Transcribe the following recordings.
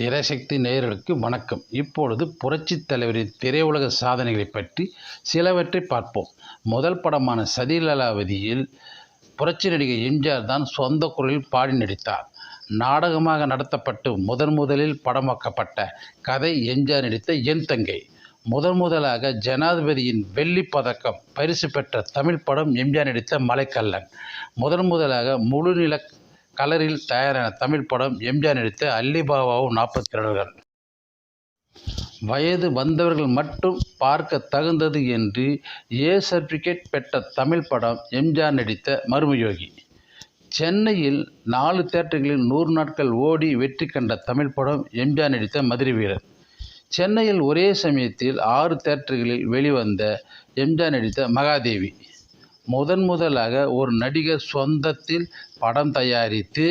திரைசக்தி நேயர்களுக்கு வணக்கம். இப்பொழுது புரட்சித் தலைவரின் திரையுலக சாதனைகளை பற்றி சிலவற்றை பார்ப்போம். முதல் படமான சதிலலாவதியில் புரட்சி நடிகை எம்ஜிஆர் தான் சொந்த குரலில் பாடி நடித்தார். நாடகமாக நடத்தப்பட்டு முதன் முதலில் படமாக்கப்பட்ட கதை எம்ஜிஆர் நடித்த என் தங்கை. முதன் முதலாக ஜனாதிபதியின் வெள்ளிப் பதக்கம் பரிசு பெற்ற தமிழ் படம் எம்ஜிஆர் நடித்த மலைக்கல்லன். முதன் முதலாக முழுநில கலரில் தயாரான தமிழ் படம் எம்ஜிஆர் நடித்த அல்லிபாபாவும் நாற்பத்தி திருடர்கள் வயது வந்தவர்கள் மட்டும் பார்க்க தகுந்தது என்று ஏ சர்டிஃபிகேட் பெற்ற தமிழ் படம் எம்ஜிஆர் நடித்த மர்மயோகி சென்னையில் நாலு தேட்டர்களில் நூறு நாட்கள் ஓடி வெற்றி கண்ட தமிழ் படம் எம்ஜிஆர் நடித்த மதுரை வீரர். சென்னையில் ஒரே சமயத்தில் ஆறு தேட்டர்களில் வெளிவந்த எம்ஜிஆர் நடித்த மகாதேவி. முதன் முதலாக ஒரு நடிகர் சொந்தத்தில் படம் தயாரித்து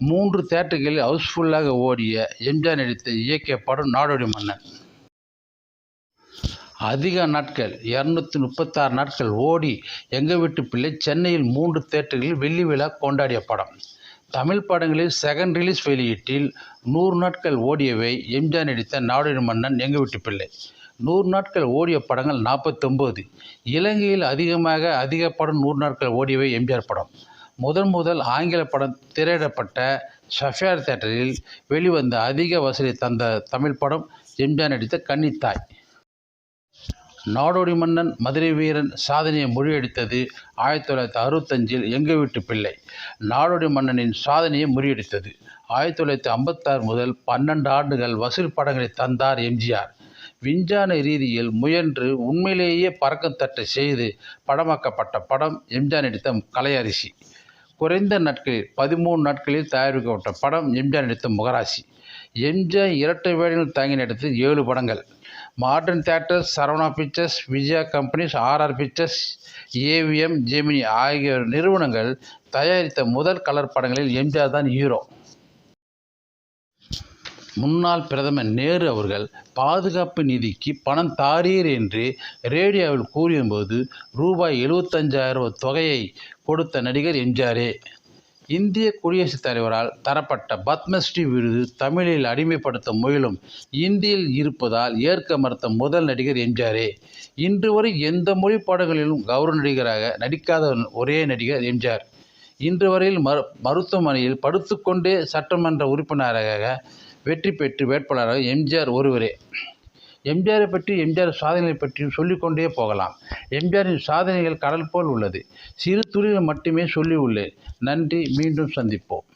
மூன்று தேட்டர்களில் ஹவுஸ்ஃபுல்லாக ஓடிய எம்ஜிஆர் நடித்த இயக்கிய படம் நாடோடி மன்னன். அதிக நாட்கள் இரநூத்தி முப்பத்தாறு நாட்கள் ஓடி எங்கள் வீட்டு பிள்ளை சென்னையில் மூன்று தேட்டர்களில் வெள்ளி விழா கொண்டாடிய படம். தமிழ் படங்களில் செகண்ட் ரிலீஸ் வெளியீட்டில் நூறு நாட்கள் ஓடியவை எம்ஜிஆர் நடித்த நாடோடி மன்னன் எங்கள் வீட்டு பிள்ளை. நூறு நாட்கள் ஓடிய படங்கள் நாற்பத்தொம்போது. இலங்கையில் அதிகமாக அதிக படம் நூறு நாட்கள் ஓடியவை எம்ஜிஆர் படம். முதன் முதல் ஆங்கில படம் திரையிடப்பட்ட சஃபியார் தேட்டரில் வெளிவந்த அதிக வசூலை தந்த தமிழ் படம் எம்ஜிஆர் நடித்த கன்னித்தாய். நாடோடி மன்னன் மதுரை வீரன் சாதனையை முறியடித்தது ஆயிரத்தி தொள்ளாயிரத்தி அறுபத்தஞ்சில் எங்கள் வீட்டு பிள்ளை. நாடோடி மன்னனின் சாதனையை முறியடித்தது. ஆயிரத்தி தொள்ளாயிரத்தி ஐம்பத்தாறு முதல் பன்னெண்டு ஆண்டுகள் வசூல் படங்களை தந்தார் எம்ஜிஆர். விஞ்ஞான ரீதியில் முயன்று உண்மையிலேயே பறக்கும் தட்டை செய்து படமாக்கப்பட்ட படம் எம்ஜிஆர் நடித்த கலையரிசி. குறைந்த நாட்களில் பதிமூணு நாட்களில் தயாரிக்கப்பட்ட படம் எம்ஜிஆர் நடித்த முகராசி. எம்ஜிஆர் இரட்டை வேடங்கள் தாங்கி நடித்து ஏழு படங்கள். Modern theatres Saravana pictures Vijaya companies R R pictures A V M Gemini ஆகிய நிறுவனங்கள் தயாரித்த முதல் கலர் படங்களில் எம்ஜிஆர் தான் ஹீரோ. முன்னாள் பிரதமர் நேரு அவர்கள் பாதுகாப்பு நிதிக்கு பணம் தாரீர் என்று ரேடியோவில் கூறியபோது ரூபாய் எழுபத்தஞ்சாயிரம் தொகையை கொடுத்த நடிகர் எம்ஜிஆரே. இந்திய குடியரசுத் தலைவரால் தரப்பட்ட பத்மஸ்ரீ விருது தமிழில் அடிமைப்படுத்த முயலும் இந்தியில் இருப்பதால் ஏற்க மறுத்த முதல் நடிகர் எம்ஜிஆரே. இன்று வரை எந்த மொழி பாடங்களிலும் கௌரவ நடிகராக நடிக்காத ஒரே நடிகர் எம்ஜிஆர். இன்று வரையில் மரு மருத்துவமனையில் படுத்துக்கொண்டே சட்டமன்ற உறுப்பினராக வெற்றி பெற்று வேட்பாளராக எம்ஜிஆர் ஒருவரே. எம்ஜிஆரை பற்றி எம்ஜிஆர் சாதனைகளை பற்றியும் சொல்லிக்கொண்டே போகலாம். எம்ஜிஆரின் சாதனைகள் கடல் போல் உள்ளது. சிறு துளிகள் மட்டுமே சொல்லி உள்ளேன் நன்றி. மீண்டும் சந்திப்போம்.